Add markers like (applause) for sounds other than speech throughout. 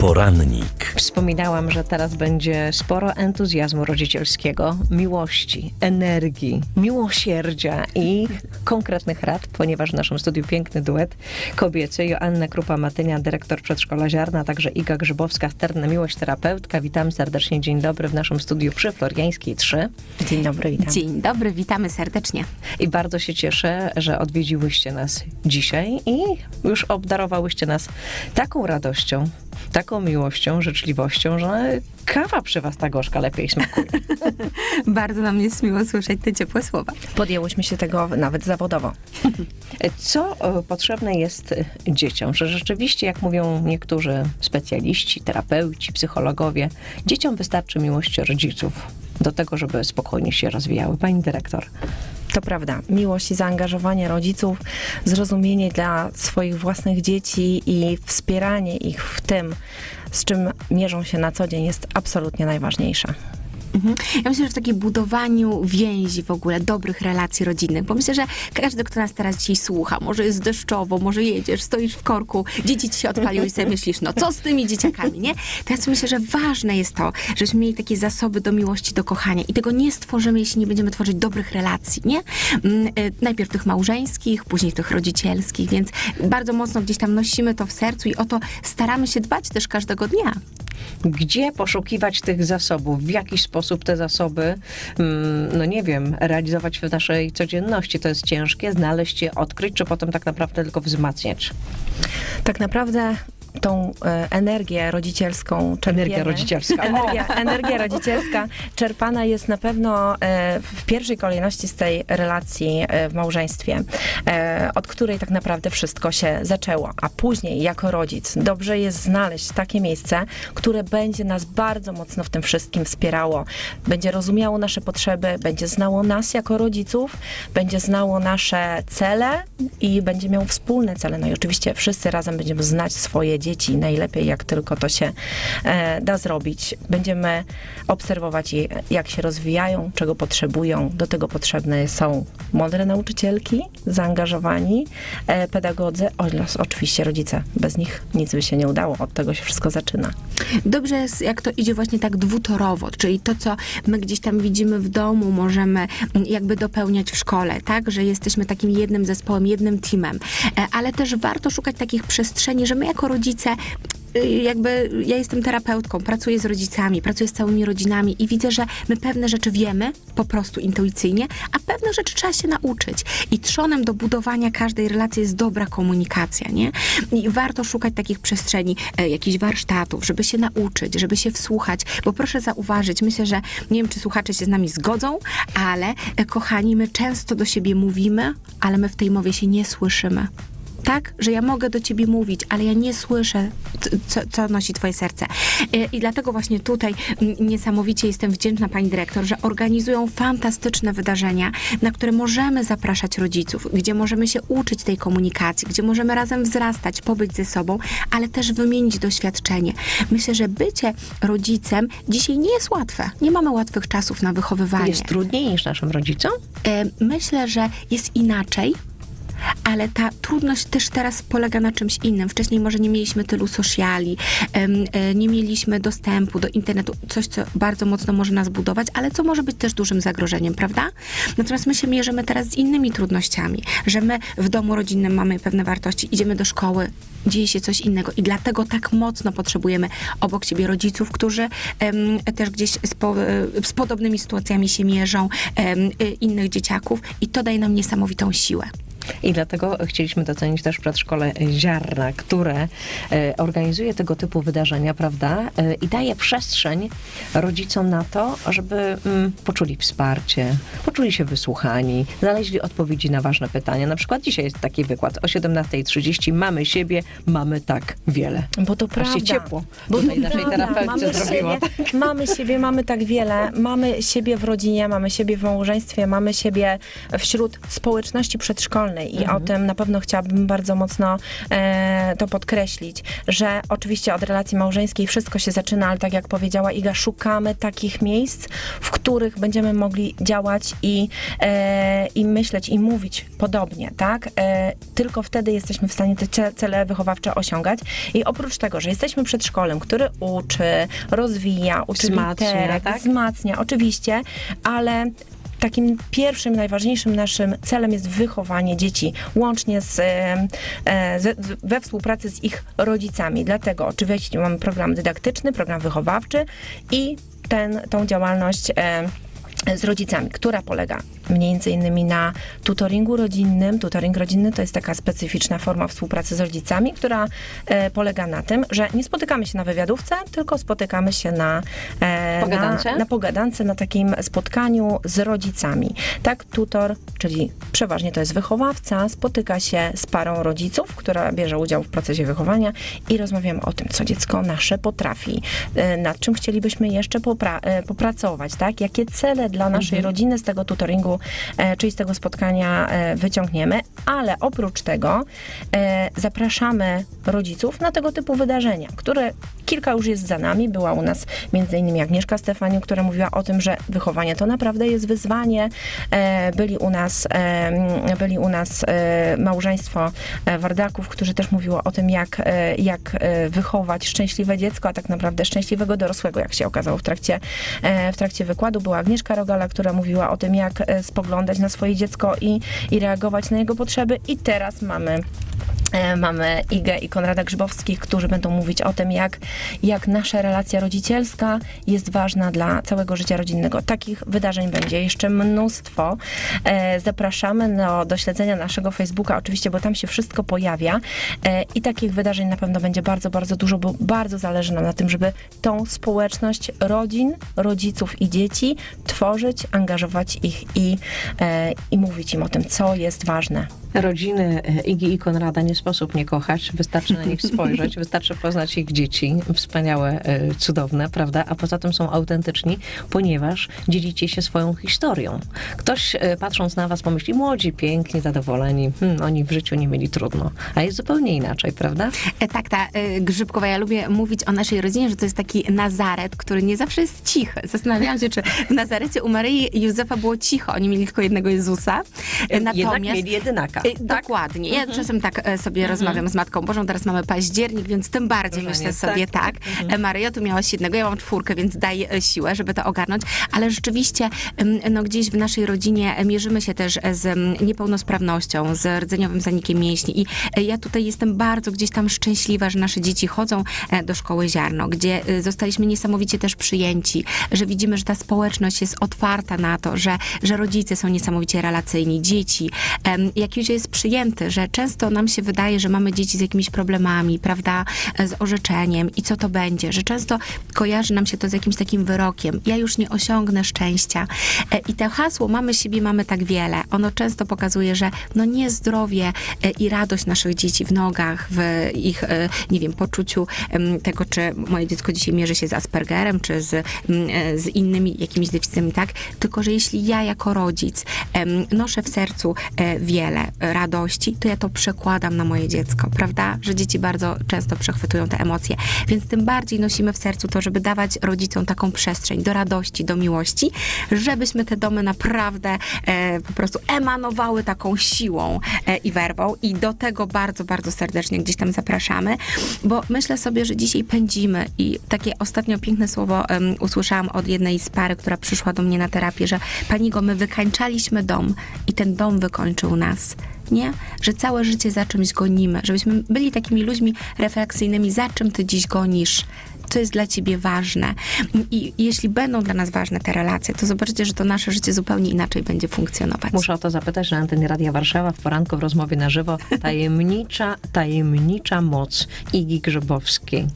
Porannik. Wspominałam, że teraz będzie sporo entuzjazmu rodzicielskiego, miłości, energii, miłosierdzia i konkretnych rad, ponieważ w naszym studiu piękny duet kobiecy. Joanna Krupa-Matynia, dyrektor przedszkola Ziarna, a także Iga Grzybowska, sterna miłość terapeutka. Witam serdecznie, dzień dobry w naszym studiu przy Floriańskiej 3. Dzień dobry, witam. Dzień dobry, witamy serdecznie. I bardzo się cieszę, że odwiedziłyście nas dzisiaj i już obdarowałyście nas taką radością, taką miłością, życzliwością, że kawa przy was ta gorzka lepiej smakuje. (laughs) Bardzo nam jest miło słyszeć te ciepłe słowa. Podjęłyśmy się tego nawet zawodowo. (laughs) Co e, potrzebne jest e, dzieciom? Że rzeczywiście, jak mówią niektórzy specjaliści, terapeuci, psychologowie, dzieciom wystarczy miłość rodziców do tego, żeby spokojnie się rozwijały. Pani dyrektor. To prawda. Miłość i zaangażowanie rodziców, zrozumienie dla swoich własnych dzieci i wspieranie ich w tym, z czym mierzą się na co dzień, jest absolutnie najważniejsze. Mhm. Ja myślę, że w takim budowaniu więzi w ogóle, dobrych relacji rodzinnych, bo myślę, że każdy, kto nas teraz dzisiaj słucha, może jest deszczowo, może jedziesz, stoisz w korku, dzieci ci się odpaliły i sobie myślisz, no co z tymi dzieciakami, nie? Sobie myślę, że ważne jest to, żebyśmy mieli takie zasoby do miłości, do kochania i tego nie stworzymy, jeśli nie będziemy tworzyć dobrych relacji, nie? Mm, y, Najpierw tych małżeńskich, później tych rodzicielskich, więc bardzo mocno gdzieś tam nosimy to w sercu i o to staramy się dbać też każdego dnia. Gdzie poszukiwać tych zasobów? W jaki sposób te zasoby, mm, no nie wiem, realizować w naszej codzienności? To jest ciężkie, znaleźć je, odkryć, czy potem tak naprawdę tylko wzmacniać? Tak naprawdę tą e, energię rodzicielską czerpiemy. Energia rodzicielska. Energia, energia rodzicielska czerpana jest na pewno e, w pierwszej kolejności z tej relacji e, w małżeństwie, od której tak naprawdę wszystko się zaczęło. A później, jako rodzic, dobrze jest znaleźć takie miejsce, które będzie nas bardzo mocno w tym wszystkim wspierało. Będzie rozumiało nasze potrzeby, będzie znało nas jako rodziców, będzie znało nasze cele i będzie miało wspólne cele. No i oczywiście wszyscy razem będziemy znać swoje dzieci najlepiej, jak tylko to się e, da zrobić. Będziemy obserwować je, jak się rozwijają, czego potrzebują. Do tego potrzebne są mądre nauczycielki, zaangażowani e, pedagodzy oraz oczywiście rodzice. Bez nich nic by się nie udało. Od tego się wszystko zaczyna. Dobrze jest, jak to idzie właśnie tak dwutorowo, czyli to, co my gdzieś tam widzimy w domu, możemy jakby dopełniać w szkole, tak? Że jesteśmy takim jednym zespołem, jednym teamem. E, Ale też warto szukać takich przestrzeni, że my jako rodzice y, jakby ja jestem terapeutką, pracuję z rodzicami, pracuję z całymi rodzinami i widzę, że my pewne rzeczy wiemy po prostu intuicyjnie, a pewne rzeczy trzeba się nauczyć. I trzonem do budowania każdej relacji jest dobra komunikacja, nie? I warto szukać takich przestrzeni, e, jakichś warsztatów, żeby się nauczyć, żeby się wsłuchać, bo proszę zauważyć, myślę, że nie wiem, czy słuchacze się z nami zgodzą, ale e, kochani, my często do siebie mówimy, ale my w tej mowie się nie słyszymy tak, że ja mogę do ciebie mówić, ale ja nie słyszę, co, co nosi twoje serce. E, I dlatego właśnie tutaj niesamowicie jestem wdzięczna pani dyrektor, że organizują fantastyczne wydarzenia, na które możemy zapraszać rodziców, gdzie możemy się uczyć tej komunikacji, gdzie możemy razem wzrastać, pobyć ze sobą, ale też wymienić doświadczenie. Myślę, że bycie rodzicem dzisiaj nie jest łatwe. Nie mamy łatwych czasów na wychowywanie. Jest trudniej niż naszym rodzicom? E, Myślę, że jest inaczej. Ale ta trudność też teraz polega na czymś innym. Wcześniej może nie mieliśmy tylu sociali, e, nie mieliśmy dostępu do internetu, coś, co bardzo mocno może nas budować, ale co może być też dużym zagrożeniem, prawda? Natomiast my się mierzymy teraz z innymi trudnościami, że my w domu rodzinnym mamy pewne wartości, idziemy do szkoły, dzieje się coś innego i dlatego tak mocno potrzebujemy obok siebie rodziców, którzy też gdzieś z, po, e, z podobnymi sytuacjami się mierzą, e, innych dzieciaków i to daje nam niesamowitą siłę. I dlatego chcieliśmy docenić też przedszkole Ziarna, które e, organizuje tego typu wydarzenia, prawda? E, I daje przestrzeń rodzicom na to, żeby mm, poczuli wsparcie, poczuli się wysłuchani, znaleźli odpowiedzi na ważne pytania. Na przykład dzisiaj jest taki wykład o 17.30. Mamy siebie, mamy tak wiele. Bo to Aż prawda. się ciepło Bo tutaj naszej mamy zrobiło. Siebie, mamy siebie, mamy tak wiele. Mamy siebie w rodzinie, mamy siebie w małżeństwie, mamy siebie wśród społeczności przedszkolnej. I o tym na pewno chciałabym bardzo mocno e, to podkreślić, że oczywiście od relacji małżeńskiej wszystko się zaczyna, ale tak jak powiedziała Iga, szukamy takich miejsc, w których będziemy mogli działać i, e, i myśleć i mówić podobnie, tak? E, tylko wtedy jesteśmy w stanie te ce- cele wychowawcze osiągać i oprócz tego, że jesteśmy przedszkolem, który uczy, rozwija, uczy Wzmacnia, literek, tak? wzmacnia, oczywiście, ale takim pierwszym, najważniejszym naszym celem jest wychowanie dzieci, łącznie z, e, e, z, we współpracy z ich rodzicami. Dlatego oczywiście mamy program dydaktyczny, program wychowawczy i ten, tą działalność e, z rodzicami, która polega między innymi na tutoringu rodzinnym. Tutoring rodzinny to jest taka specyficzna forma współpracy z rodzicami, która e, polega na tym, że nie spotykamy się na wywiadówce, tylko spotykamy się na, e, Pogadance? na, na pogadance, na takim spotkaniu z rodzicami. Tak, tutor, czyli przeważnie to jest wychowawca, spotyka się z parą rodziców, która bierze udział w procesie wychowania i rozmawiamy o tym, co dziecko nasze potrafi, e, nad czym chcielibyśmy jeszcze popra- e, popracować, tak? Jakie cele dla naszej rodziny. Z tego tutoringu, e, czyli z tego spotkania e, wyciągniemy, ale oprócz tego e, zapraszamy rodziców na tego typu wydarzenia, które kilka już jest za nami. Była u nas innymi Agnieszka Stefaniu, która mówiła o tym, że wychowanie to naprawdę jest wyzwanie. E, Byli u nas, e, byli u nas e, małżeństwo Wardaków, którzy też mówiło o tym, jak, jak wychować szczęśliwe dziecko, a tak naprawdę szczęśliwego dorosłego, jak się okazało w trakcie, w trakcie wykładu. Była Agnieszka Rogala, która mówiła o tym, jak spoglądać na swoje dziecko i, i reagować na jego potrzeby. I teraz mamy Mamy Igę i Konrada Grzybowskich, którzy będą mówić o tym, jak, jak nasza relacja rodzicielska jest ważna dla całego życia rodzinnego. Takich wydarzeń będzie jeszcze mnóstwo. E, Zapraszamy do, do śledzenia naszego Facebooka, oczywiście, bo tam się wszystko pojawia. E, I takich wydarzeń na pewno będzie bardzo, bardzo dużo, bo bardzo zależy nam na tym, żeby tą społeczność rodzin, rodziców i dzieci tworzyć, angażować ich i, e, i mówić im o tym, co jest ważne. Rodziny e, Igi i Konrada nie sposób nie kochać, wystarczy na nich spojrzeć, (laughs) wystarczy poznać ich dzieci, wspaniałe, e, cudowne, prawda? A poza tym są autentyczni, ponieważ dzielicie się swoją historią. Ktoś e, patrząc na was pomyśli, młodzi, piękni, zadowoleni, hmm, oni w życiu nie mieli trudno, a jest zupełnie inaczej, prawda? Tak, ta Grzybkowa, ja lubię mówić o naszej rodzinie, że to jest taki Nazaret, który nie zawsze jest cichy. Zastanawiałam się, czy w Nazarecie u Maryi i Józefa było cicho. Oni mieli tylko jednego Jezusa. E, Jednak mieli jedynaka. E, Dokładnie. Ja czasem tak e, sobie rozmawiam z Matką Bożą, teraz mamy październik, więc tym bardziej Różaniec, myślę sobie tak. tak. Maryjo, tu miałaś jednego, ja mam czwórkę, więc daj e, siłę, żeby to ogarnąć. Ale rzeczywiście, no gdzieś w naszej rodzinie e, mierzymy się też e, z niepełnosprawnością, z rdzeniowym zanikiem mięśni i e, ja tutaj jestem bardzo gdzieś tam szczęśliwa, że nasze dzieci chodzą e, do szkoły Ziarno, gdzie e, zostaliśmy niesamowicie też przyjęci, że widzimy, że ta społeczność jest otwarta na to, że, że rodzice są niesamowicie relacyjni, dzieci, jak już jest przyjęty, że często nam się wydaje, że mamy dzieci z jakimiś problemami, prawda, e, z orzeczeniem i co to będzie, że często kojarzy nam się to z jakimś takim wyrokiem. Ja już nie osiągnę szczęścia. E, I to hasło mamy siebie, mamy tak wiele. Ono często pokazuje, że no nie zdrowie e, i radość naszych dzieci w nogach, w ich, nie wiem, poczuciu tego, czy moje dziecko dzisiaj mierzy się z Aspergerem, czy z, mm, z innymi jakimiś deficytami, tak? Tylko, że jeśli ja jako rodzic noszę w sercu wiele radości, to ja to przekładam na moje dziecko, prawda? Że dzieci bardzo często przechwytują te emocje, więc tym bardziej nosimy w sercu to, żeby dawać rodzicom taką przestrzeń do radości, do miłości, żebyśmy te domy naprawdę e, po prostu emanowały taką siłą e, i werwą i do tego bardzo, bardzo serdecznie gdzieś tam zapraszamy, bo myślę sobie, że dzisiaj pędzimy i takie ostatnio piękne słowo usłyszałam od jednej z pary, która przyszła do mnie na terapię, że pani go, my wykańczaliśmy dom i ten dom wykończył nas. Nie? Że całe życie za czymś gonimy, żebyśmy byli takimi ludźmi refleksyjnymi, za czym ty dziś gonisz, co jest dla ciebie ważne. I jeśli będą dla nas ważne te relacje, to zobaczycie, że to nasze życie zupełnie inaczej będzie funkcjonować. Muszę o to zapytać na antenie Radia Warszawa w poranku w rozmowie na żywo. (laughs) Tajemnicza, tajemnicza moc Igi Grzybowskiej.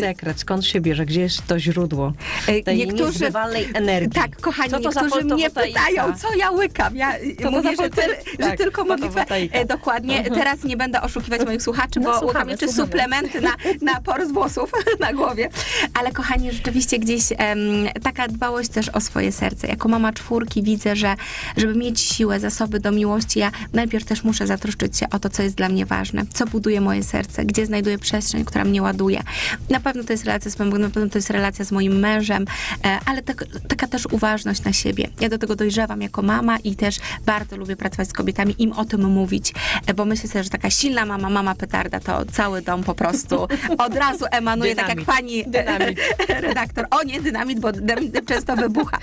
Sekret, skąd się bierze? Gdzie jest to źródło E, tej niektórzy- energii? Tak, kochani, Co niektórzy mnie pytają, co ja łykam. Ja to mówię, za że, tyl, fotel- że tak, tylko modlitwę. E, dokładnie. Teraz nie będę oszukiwać moich słuchaczy, No, bo słuchamy, łykam jeszcze suplementy na, na porost włosów (laughs) na głowie. Ale kochani, rzeczywiście gdzieś em, taka dbałość też o swoje serce. Jako mama czwórki widzę, że żeby mieć siłę, zasoby do miłości, ja najpierw też muszę zatroszczyć się o to, co jest dla mnie ważne, co buduje moje serce, gdzie znajduję przestrzeń, która mnie ładuje. Na pewno to jest relacja z moim Bogiem, na pewno to jest relacja z moim mężem, e, ale tak, taka też uważność na siebie. Ja do tego dojrzewam jako mama i też bardzo lubię pracować z kobietami, im o tym mówić, e, bo myślę sobie, że taka silna mama, mama petarda, to cały dom po prostu (laughs) od razu emanuje, tak jak Dynamit. Pani Dynamit. (laughs) redaktor. O nie, dynamit, bo dynamit często wybucha.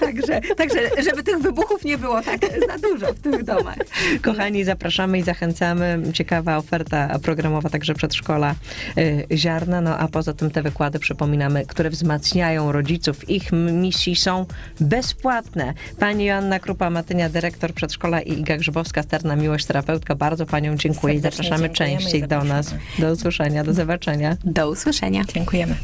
Także, także, żeby tych wybuchów nie było tak za dużo w tych domach. Kochani, zapraszamy i zachęcamy. Ciekawa oferta programowa, także przedszkola y, Ziarna. No a poza tym te wykłady, przypominamy, które wzmacniają rodziców. Ich misji są bezpłatne. Pani Joanna Krupa-Matynia, dyrektor przedszkola i Iga Grzybowska, sterna miłość terapeutka. Bardzo Panią dziękuję i zapraszamy i częściej do nas. Do usłyszenia, do zobaczenia. Do usłyszenia. diyemem.